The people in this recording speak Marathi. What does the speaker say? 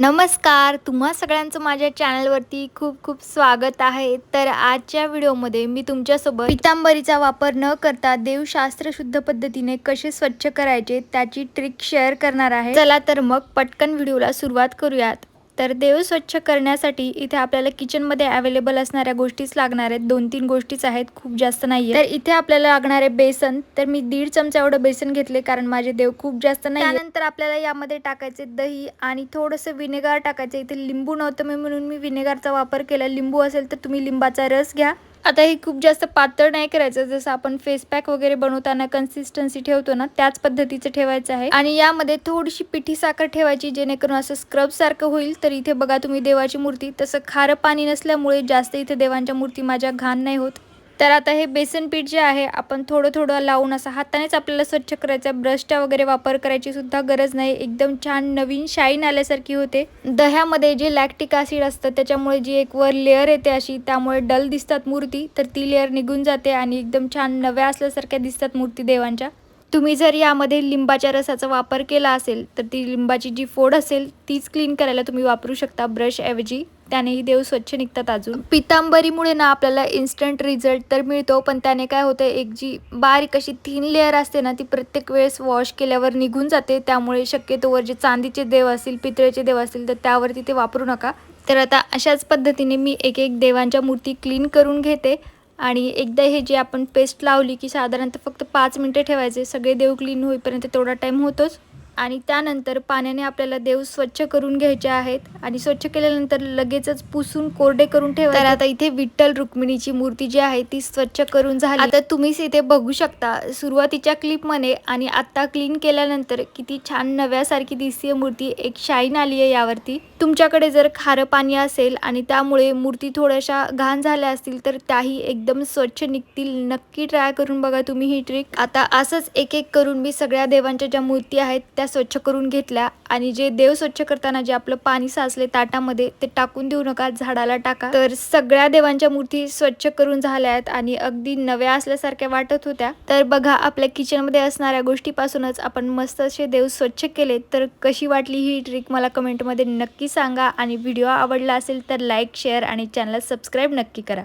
नमस्कार तुम्हा सगळ्यांचं माझ्या चॅनलवरती खूप खूप स्वागत आहे. तर आजच्या व्हिडिओमध्ये मी तुमच्यासोबत पितांबरीचा वापर न करता देवशास्त्र शुद्ध पद्धतीने कसे स्वच्छ करायचे त्याची ट्रिक शेअर करणार आहे. चला तर मग पटकन व्हिडिओला सुरुवात करूयात. तर देव स्वच्छ करण्यासाठी इथे आपल्याला किचनमध्ये अवेलेबल असणाऱ्या गोष्टीच लागणार आहेत. दोन तीन गोष्टीच आहेत खूप जास्त नाही तर इथे आपल्याला लागणारे बेसन. तर मी दीड चमचा एवढं बेसन घेतले कारण माझे देव खूप जास्त नाही त्यानंतर आपल्याला यामध्ये टाकायचे दही आणि थोडंसं विनेगार टाकायचं. इथे लिंबू नव्हतं मी म्हणून मी विनेगारचा वापर केला. लिंबू असेल तर तुम्ही लिंबाचा रस घ्या. आता हे खूप जास्त पातळ नाही करायचं. जसं आपण फेस पॅक वगैरे बनवताना कन्सिस्टन्सी ठेवतो ना त्याच पद्धतीचं ठेवायचं आहे. आणि यामध्ये थोडीशी पिठी साखर ठेवायची जेणेकरून असं स्क्रब सारखं होईल. तर इथे बघा तुम्ही देवाची मूर्ती. तसं खारं पाणी नसल्यामुळे जास्त इथे देवांच्या मूर्ती माझ्या घाण नाही होत. तर आता हे बेसन पीठ जे आहे आपण थोडं थोडं लावून असं हातानेच आपल्याला स्वच्छ करायचं. ब्रशचा वगैरे वापर करायची सुद्धा गरज नाही. एकदम छान नवीन शाईन आल्यासारखी होते. दह्यामध्ये जे लॅक्टिक ॲसिड असतं त्याच्यामुळे जी एक वर लेअर येते अशी त्यामुळे डल दिसतात मूर्ती. तर ती लेअर निघून जाते आणि एकदम छान नव्या असल्यासारख्या दिसतात मूर्ती देवांच्या. तुम्ही जर यामध्ये लिंबाच्या रसाचा वापर केला असेल तर ती लिंबाची जी फोड असेल तीच क्लीन करायला तुम्ही वापरू शकता ब्रशऐवजी त्यानेही देव स्वच्छ निघतात अजून. पितांबरीमुळे ना आपल्याला इन्स्टंट रिझल्ट तर मिळतो पण त्याने काय होतं एक जी बारीक अशी थीन लेअर असते ना ती प्रत्येक वेळेस वॉश केल्यावर निघून जाते. त्यामुळे शक्यतोवर जे चांदीचे देव असतील पितळेचे देव असतील तर त्यावरती ते वापरू नका. तर आता अशाच पद्धतीने मी एक एक देवांच्या मूर्ती क्लीन करून घेते. आणि एकदा हे जे आपण पेस्ट लावली की साधारणतः फक्त पाच मिनटं ठेवायचे सगळे देव क्लीन होईपर्यंत तेवढा टाईम होतोच. आणि त्यानंतर पाण्याने आपल्याला देव स्वच्छ करून घ्यायचे आहेत आणि स्वच्छ केल्यानंतर लगेचच पुसून कोरडे करून ठेवा तर आता इथे विठ्ठल रुक्मिणीची मूर्ती जी आहे ती स्वच्छ करून झाली. आता तुम्हीच इथे बघू शकता सुरुवातीच्या क्लिपमध्ये आणि आता क्लीन केल्यानंतर किती छान नव्यासारखी दिसते मूर्ती एक शाईन आली आहे यावरती. तुमच्याकडे जर खारं पाणी असेल आणि त्यामुळे मूर्ती थोड्याशा घाण झाल्या असतील तर त्याही एकदम स्वच्छ निघतील. नक्की ट्राय करून बघा तुम्ही ही ट्रिक आता असंच एक एक करून मी सगळ्या देवांच्या ज्या मूर्ती आहेत त्या स्वच्छ करून घेतल्या आणि जे देव स्वच्छ करताना जे आपलं पाणी साचले ताटामध्ये ते टाकून देऊ नका झाडाला टाका. तर सगळ्या देवांच्या मूर्ती स्वच्छ करून झाल्या आहेत आणि अगदी नव्या असल्यासारख्या वाटत होत्या. तर बघा आपल्या किचनमध्ये असणाऱ्या गोष्टीपासूनच आपण मस्त असे देव स्वच्छ केले. तर कशी वाटली ही ट्रिक मला कमेंटमध्ये नक्की सांगा. आणि व्हिडिओ आवडला असेल तर लाईक शेअर आणि चॅनल सबस्क्राईब नक्की करा.